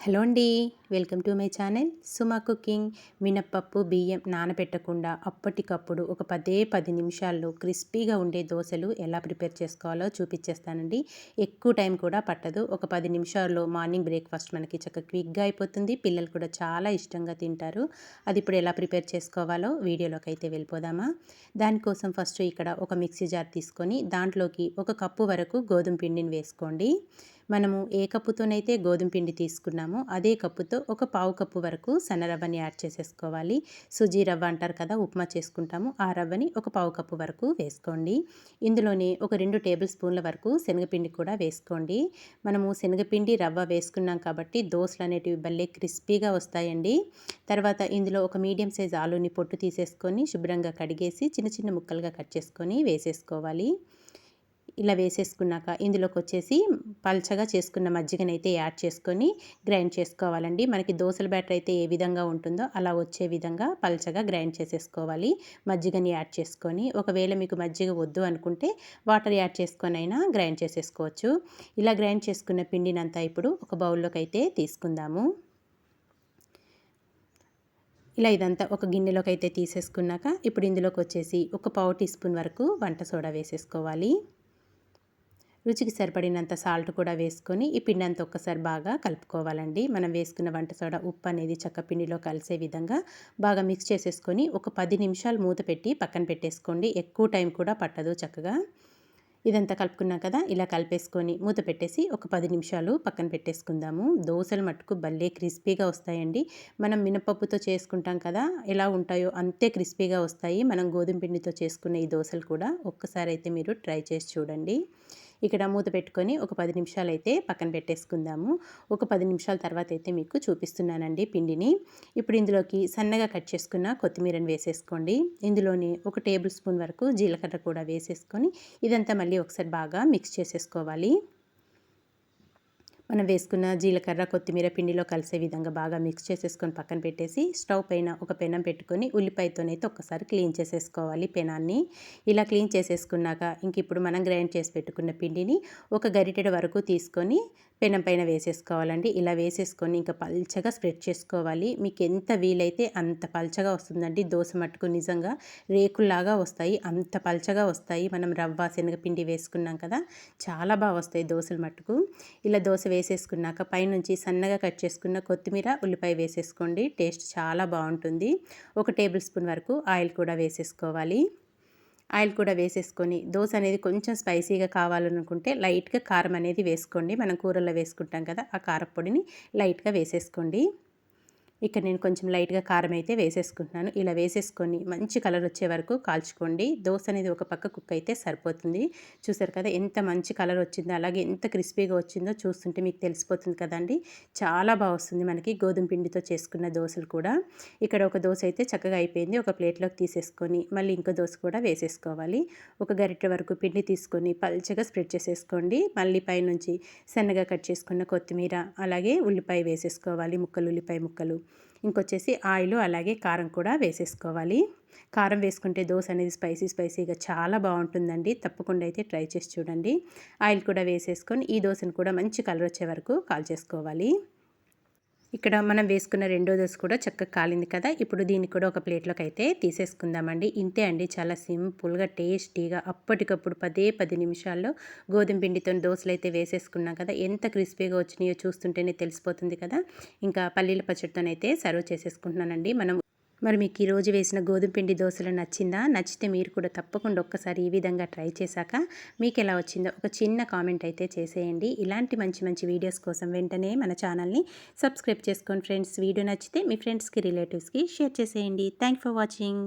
Hello అండి welcome to my channel Suma cooking. మినప్పప్పు బియ్యం నానబెట్టకుండా అప్పటికప్పుడు ఒక పదే పది నిమిషాల్లో క్రిస్పీగా ఉండే దోశలు ఎలా ప్రిపేర్ చేసుకోవాలో చూపించేస్తానండి ఎక్కువ టైం కూడా పట్టదు. ఒక పది నిమిషాల్లో మార్నింగ్ బ్రేక్ఫాస్ట్ మనకి చక్కగా క్విక్గా అయిపోతుంది. పిల్లలు కూడా చాలా ఇష్టంగా తింటారు. అది ఇప్పుడు ఎలా ప్రిపేర్ చేసుకోవాలో వీడియోలోకి అయితే వెళ్ళిపోదామా? దానికోసం ఫస్ట్ ఇక్కడ ఒక మిక్సీ జార్ తీసుకొని దాంట్లోకి ఒక కప్పు వరకు గోధుమ పిండిని వేసుకోండి. మనము ఏ కప్పుతోనైతే గోధుమ పిండి తీసుకున్నామో అదే కప్పుతో ఒక పావు కప్పు వరకు సన్న రవ్వని యాడ్ చేసేసుకోవాలి. సుజీ రవ్వ అంటారు కదా ఉప్మా చేసుకుంటాము. ఆ రవ్వని ఒక పావు కప్పు వరకు వేసుకోండి. ఇందులోనే ఒక రెండు టేబుల్ స్పూన్ల వరకు శనగపిండి కూడా వేసుకోండి. మనము శనగపిండి రవ్వ వేసుకున్నాం కాబట్టి దోశలు అనేటివి భలే క్రిస్పీగా వస్తాయండి. తర్వాత ఇందులో ఒక మీడియం సైజ్ ఆలూని పొట్టు తీసేసుకొని శుభ్రంగా కడిగేసి చిన్న చిన్న ముక్కలుగా కట్ చేసుకొని వేసేసుకోవాలి. ఇలా వేసేసుకున్నాక ఇందులోకి వచ్చేసి పల్చగా చేసుకున్న మజ్జిగనైతే యాడ్ చేసుకొని గ్రైండ్ చేసుకోవాలండి. మనకి దోశల బ్యాటర్ అయితే ఏ విధంగా ఉంటుందో అలా వచ్చే విధంగా పల్చగా గ్రైండ్ చేసేసుకోవాలి. మజ్జిగని యాడ్ చేసుకొని ఒకవేళ మీకు మజ్జిగ వద్దు అనుకుంటే వాటర్ యాడ్ చేసుకొని అయినా గ్రైండ్ చేసేసుకోవచ్చు. ఇలా గ్రైండ్ చేసుకున్న పిండినంతా ఇప్పుడు ఒక బౌల్లోకి అయితే తీసుకుందాము. ఇలా ఇదంతా ఒక గిన్నెలోకి అయితే తీసేసుకున్నాక ఇప్పుడు ఇందులోకి వచ్చేసి ఒక పావు టీ స్పూన్ వరకు వంట సోడా వేసేసుకోవాలి. రుచికి సరిపడినంత సాల్ట్ కూడా వేసుకొని ఈ పిండి అంతా ఒక్కసారి బాగా కలుపుకోవాలండి. మనం వేసుకున్న వంట సోడా ఉప్పు అనేది చక్క పిండిలో కలిసే విధంగా బాగా మిక్స్ చేసేసుకొని ఒక పది నిమిషాలు మూత పెట్టి పక్కన పెట్టేసుకోండి. ఎక్కువ టైం కూడా పట్టదు చక్కగా. ఇదంతా కలుపుకున్నాం కదా ఇలా కలిపేసుకొని మూత పెట్టేసి ఒక పది నిమిషాలు పక్కన పెట్టేసుకుందాము. దోశలు మట్టుకు భలే క్రిస్పీగా వస్తాయండి. మనం మినపప్పుతో చేసుకుంటాం కదా ఎలా ఉంటాయో అంతే క్రిస్పీగా వస్తాయి. మనం గోధుమ పిండితో చేసుకున్న ఈ దోశలు కూడా ఒక్కసారి అయితే మీరు ట్రై చేసి చూడండి. ఇక్కడ మూత పెట్టుకొని ఒక పది నిమిషాలు అయితే పక్కన పెట్టేసుకుందాము. ఒక పది నిమిషాల తర్వాత అయితే మీకు చూపిస్తున్నానండి పిండిని. ఇప్పుడు ఇందులోకి సన్నగా కట్ చేసుకున్న కొత్తిమీరని వేసేసుకోండి. ఇందులోని ఒక టేబుల్ స్పూన్ వరకు జీలకర్ర కూడా వేసేసుకొని ఇదంతా మళ్ళీ ఒకసారి బాగా మిక్స్ చేసేసుకోవాలి. మనం వేసుకున్న జీలకర్ర కొత్తిమీర పిండిలో కలిసే విధంగా బాగా మిక్స్ చేసేసుకొని పక్కన పెట్టేసి స్టవ్ పైన ఒక పెనం పెట్టుకొని ఉల్లిపాయతోనైతే ఒక్కసారి క్లీన్ చేసేసుకోవాలి పెనాన్ని. ఇలా క్లీన్ చేసేసుకున్నాక ఇంక ఇప్పుడు మనం గ్రైండ్ చేసి పెట్టుకున్న పిండిని ఒక గరిటెడు వరకు తీసుకొని పెనం పైన వేసేసుకోవాలండి. ఇలా వేసేసుకొని ఇంకా పల్చగా స్ప్రెడ్ చేసుకోవాలి. మీకు ఎంత వీలైతే అంత పల్చగా వస్తుందండి. దోశ మట్టుకు నిజంగా రేకుల్లాగా వస్తాయి. అంత పల్చగా వస్తాయి. మనం రవ్వ శనగపిండి వేసుకున్నాం కదా చాలా బాగా వస్తాయి దోశలు మట్టుకు. ఇలా దోశ వేసేసుకున్నాక పైనుంచి సన్నగా కట్ చేసుకున్న కొత్తిమీర ఉల్లిపాయ వేసేసుకోండి. టేస్ట్ చాలా బాగుంటుంది. ఒక టేబుల్ స్పూన్ వరకు ఆయిల్ కూడా వేసేసుకోవాలి. ఆయిల్ కూడా వేసేసుకొని దోశ అనేది కొంచెం స్పైసీగా కావాలనుకుంటే లైట్గా కారం అనేది వేసుకోండి. మనం కూరల్లో వేసుకుంటాం కదా ఆ కారపొడిని లైట్గా వేసేసుకోండి. ఇక్కడ నేను కొంచెం లైట్గా కారం అయితే వేసేసుకుంటున్నాను. ఇలా వేసేసుకొని మంచి కలర్ వచ్చే వరకు కాల్చుకోండి. దోశ అనేది ఒక పక్క కుక్ అయితే సరిపోతుంది. చూసారు కదా ఎంత మంచి కలర్ వచ్చిందో అలాగే ఎంత క్రిస్పీగా వచ్చిందో చూస్తుంటే మీకు తెలిసిపోతుంది కదండి. చాలా బాగా వస్తుంది మనకి గోధుమ పిండితో చేసుకున్న దోశలు కూడా. ఇక్కడ ఒక దోశ అయితే చక్కగా అయిపోయింది. ఒక ప్లేట్లోకి తీసేసుకొని మళ్ళీ ఇంకో దోశ కూడా వేసేసుకోవాలి. ఒక గరిటె వరకు పిండి తీసుకొని పల్చగా స్ప్రెడ్ చేసేసుకోండి. మళ్ళీ పైనుంచి సన్నగా కట్ చేసుకున్న కొత్తిమీర అలాగే ఉల్లిపాయ వేసేసుకోవాలి ముక్కలు ఉల్లిపాయ ముక్కలు. ఇంకొచ్చేసి ఆయిల్ అలాగే కారం కూడా వేసేసుకోవాలి. కారం వేసుకుంటే దోశ అనేది స్పైసీ స్పైసీగా చాలా బాగుంటుందండి. తప్పకుండా అయితే ట్రై చేసి చూడండి. ఆయిల్ కూడా వేసేసుకొని ఈ దోశను కూడా మంచి కలర్ వచ్చే వరకు కాల్ చేసుకోవాలి ఇక్కడ మనం వేసుకున్న రెండో దోశ కూడా చక్కగా కాలింది కదా. ఇప్పుడు దీన్ని కూడా ఒక ప్లేట్లోకి అయితే తీసేసుకుందామండి. ఇంతే అండి చాలా సింపుల్గా టేస్టీగా అప్పటికప్పుడు పదే పది నిమిషాల్లో గోధుమ పిండితో దోశలు అయితే వేసేసుకున్నాం కదా. ఎంత క్రిస్పీగా వచ్చినాయో చూస్తుంటేనే తెలిసిపోతుంది కదా. ఇంకా పల్లీల పచ్చడితోనైతే సర్వ్ చేసేసుకుంటున్నానండి. మనం మరి మీకు ఈరోజు వేసిన గోధుమ పిండి దోశలు నచ్చిందా? నచ్చితే మీరు కూడా తప్పకుండా ఒక్కసారి ఈ విధంగా ట్రై చేశాక మీకు ఎలా వచ్చిందో ఒక చిన్న కామెంట్ అయితే చేసేయండి. ఇలాంటి మంచి మంచి వీడియోస్ కోసం వెంటనే మన ఛానల్ని సబ్స్క్రైబ్ చేసుకోండి ఫ్రెండ్స్. వీడియో నచ్చితే మీ ఫ్రెండ్స్కి రిలేటివ్స్కి షేర్ చేసేయండి. Thank for watching.